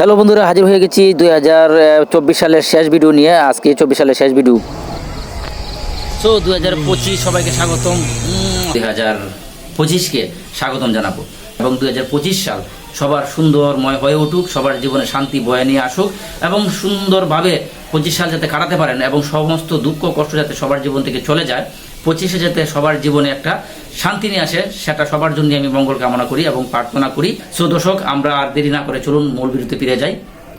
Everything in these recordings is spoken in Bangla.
হ্যালো বন্ধুরা, হাজির হয়ে গেছি দুই হাজার চব্বিশ সালের শেষ ভিডিও নিয়ে। আজকে চব্বিশ সালের শেষ ভিডিও। সো দুই হাজার পঁচিশ সবাইকে স্বাগতম। দুই হাজার পঁচিশকে স্বাগতম জানাব। এবং দুই হাজার পঁচিশ সাল সবার সুন্দরময় হয়ে উঠুক, সবার জীবনে শান্তি বয়ে নিয়ে আসুক, এবং সুন্দরভাবে পঁচিশ সাল যাতে কাটাতে পারেন, এবং সমস্ত দুঃখ কষ্ট যাতে সবার জীবন থেকে চলে যায় পঁচিশে যাতে সবার জীবনে একটা শান্তি নিয়ে আসে, সেটা সবার জন্য আমি মঙ্গল কামনা করি এবং প্রার্থনা করি। সো দর্শক, আমরা আর দেরি না করে চলুন, মূল বিরতি ফিরে যাই।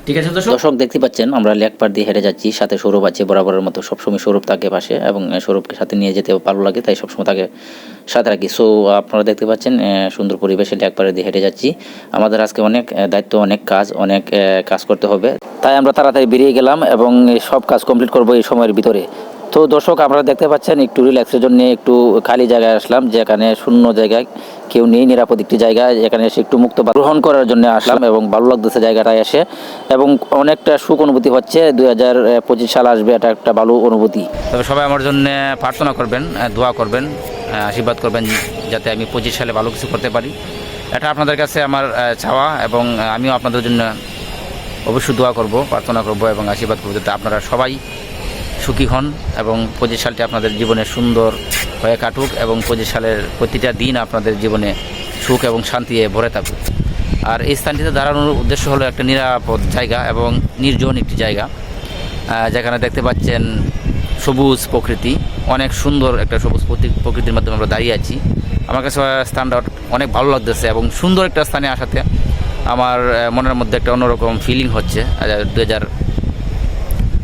ঠিক আছে, দর্শক? দেখতে পাচ্ছেন, আমরা লেক পার দিয়ে হেঁটে যাচ্ছি, সাথে সৌরভ আছে, বরাবরের মতো সবসময় সৌরভ থাকে পাশে এবং সৌরভকে সাথে নিয়ে যেতে ভালো লাগে, তাই সবসময় তাকে সাথে রাখি। সো আপনারা দেখতে পাচ্ছেন সুন্দর পরিবেশে লেক পাড়ে দিয়ে হেঁটে যাচ্ছি। আমাদের আজকে অনেক দায়িত্ব, অনেক কাজ অনেক কাজ করতে হবে। তাই আমরা তাড়াতাড়ি বেরিয়ে গেলাম এবং সব কাজ কমপ্লিট করব এই সময়ের ভিতরে। তো দর্শক, আপনারা দেখতে পাচ্ছেন, একটু রিল্যাক্সের জন্য একটু খালি জায়গায় আসলাম, যেখানে শূন্য জায়গায় কেউ নেই, নিরাপদ একটি জায়গা এখানে এসে একটু মুক্ত গ্রহণ করার জন্য আসলাম এবং ভালো লাগতেছে জায়গাটায় এসে এবং অনেকটা সুখ অনুভূতি হচ্ছে, দুই হাজার পঁচিশ সাল আসবে, এটা একটা ভালো অনুভূতি। তবে সবাই আমার জন্য প্রার্থনা করবেন দোয়া করবেন আশীর্বাদ করবেন, যাতে আমি পঁচিশ সালে ভালো কিছু করতে পারি। এটা আপনাদের কাছে আমার চাওয়া এবং আমিও আপনাদের জন্য অবশ্যই দোয়া করব, প্রার্থনা করব এবং আশীর্বাদ করব, যাতে আপনারা সবাই সুখী হন এবং পঁচিশ সালটি আপনাদের জীবনে সুন্দর হয়ে কাটুক এবং পঁচিশ সালের প্রতিটা দিন আপনাদের জীবনে সুখ এবং শান্তি ভরে থাকুক। আর এই স্থানটিতে দাঁড়ানোর উদ্দেশ্য হলো একটা নিরাপদ জায়গা এবং নির্জন একটি জায়গা যেখানে দেখতে পাচ্ছেন সবুজ প্রকৃতি, অনেক সুন্দর একটা সবুজ প্রকৃতির মাধ্যমে আমরা দাঁড়িয়ে আছি। আমার কাছে স্থানটা অনেক ভালো লাগতেছে এবং সুন্দর একটা স্থানে আসাতে আমার মনের মধ্যে একটা অন্যরকম ফিলিং হচ্ছে দু হাজার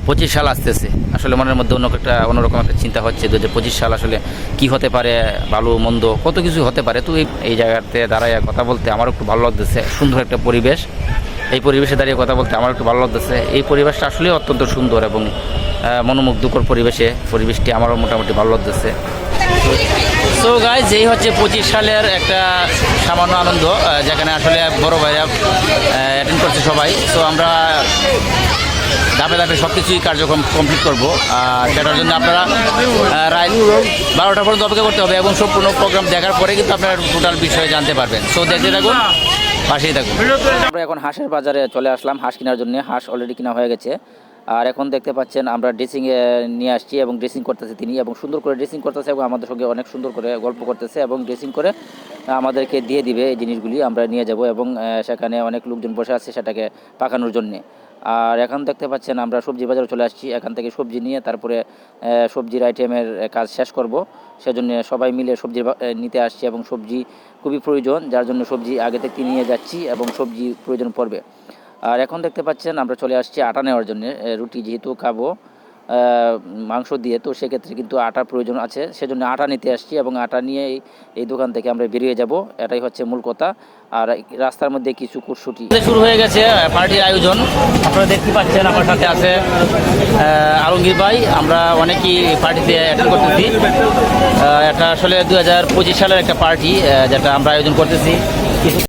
পঁচিশ সাল আসতেছে। আসলে মনের মধ্যে অন্য একটা অন্যরকম একটা চিন্তা হচ্ছে দু হাজার পঁচিশ সাল আসলে কি হতে পারে, ভালো, মন্দ, কত কিছু হতে পারে। তো এই- জায়গাতে দাঁড়ায় কথা বলতে আমারও একটু ভালো লাগতেছে। সুন্দর একটা পরিবেশ। এই পরিবেশে দাঁড়িয়ে কথা বলতে আমার একটু ভালো লাগতেছে। এই পরিবেশটা আসলে অত্যন্ত সুন্দর এবং মনোমুগ্ধকর পরিবেশে পরিবেশটি আমারও মোটামুটি ভালো লাগতেছে। সো গাইজ এই হচ্ছে পঁচিশ সালের একটা সামান্য আনন্দ যেখানে আসলে বড় ভাইরা অ্যাটেন্ড করছে সবাই। তো আমরা ধাপে ধাপে সব কিছুই কার্যক্রম কমপ্লিট করব। আর সেটার জন্য আপনারা বারোটা পর্যন্ত অপেক্ষা করতে হবে এবং সম্পূর্ণ প্রোগ্রাম দেখার পরে কিন্তু আপনারা টোটাল বিষয়ে জানতে পারবেন। সো দেখতে থাকুন, পাশেই থাকুন। আমরা এখন হাঁসের বাজারে চলে আসলাম, হাঁস কেনার জন্য। হাঁস অলরেডি কেনা হয়ে গেছে। আর এখন দেখতে পাচ্ছেন, আমরা ড্রেসিংয়ে নিয়ে আসছি এবং ড্রেসিং করতেছে তিনি এবং সুন্দর করে ড্রেসিং করতেছে এবং আমাদের সঙ্গে অনেক সুন্দর করে গল্প করতেছে এবং ড্রেসিং করে আমাদেরকে দিয়ে দিবে এই জিনিসগুলি। আমরা নিয়ে যাব এবং সেখানে অনেক লোকজন বসে আছে সেটাকে পাকানোর জন্যে। আর এখন দেখতে পাচ্ছেন আমরা সবজি বাজারে চলে আসছি। এখান থেকে সবজি নিয়ে তারপরে সবজির আইটেমের কাজ শেষ করব। সেজন্য সবাই মিলে সবজি নিতে আসছি এবং সবজি খুবই প্রয়োজন, যার জন্য সবজি আগে থেকে নিয়ে যাচ্ছি এবং সবজি প্রয়োজন পড়বে। আর এখন দেখতে পাচ্ছেন আমরা চলে আসছি আটা নেওয়ার জন্য রুটি যেহেতু খাব মাংস দিয়ে, তো সেক্ষেত্রে কিন্তু আটার প্রয়োজন আছে। সেজন্য আটা নিতে আসছি এবং আটা নিয়ে এই- দোকান থেকে আমরা বেরিয়ে যাব। এটাই হচ্ছে মূল কথা। আর রাস্তার মধ্যে কিছু কুটসুটি শুরু হয়ে গেছে পার্টির আয়োজন। আপনারা দেখতে পাচ্ছেন, আমার সাথে আছে আলমগীর ভাই। আমরা অনেকেই পার্টিতে অ্যাটেন্ড করতেছি। এটা আসলে দু সালের একটা পার্টি যেটা আমরা আয়োজন করতেছি।